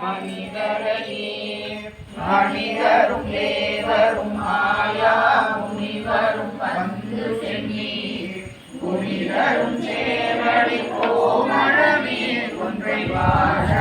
மனிதரையே மனிதரும் தேவரும் மாயா முனிவரும் வந்து சென்னி புனிதரும் சேவடி கோமழமே ஒன்றை வாழ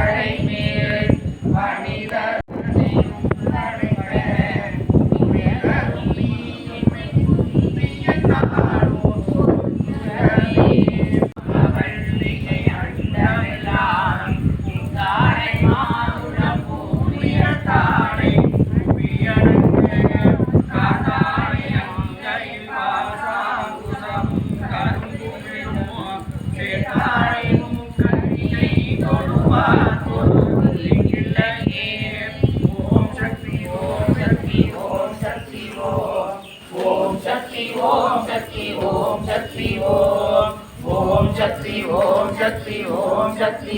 ஓம் சக்தி ஓம் சக்தி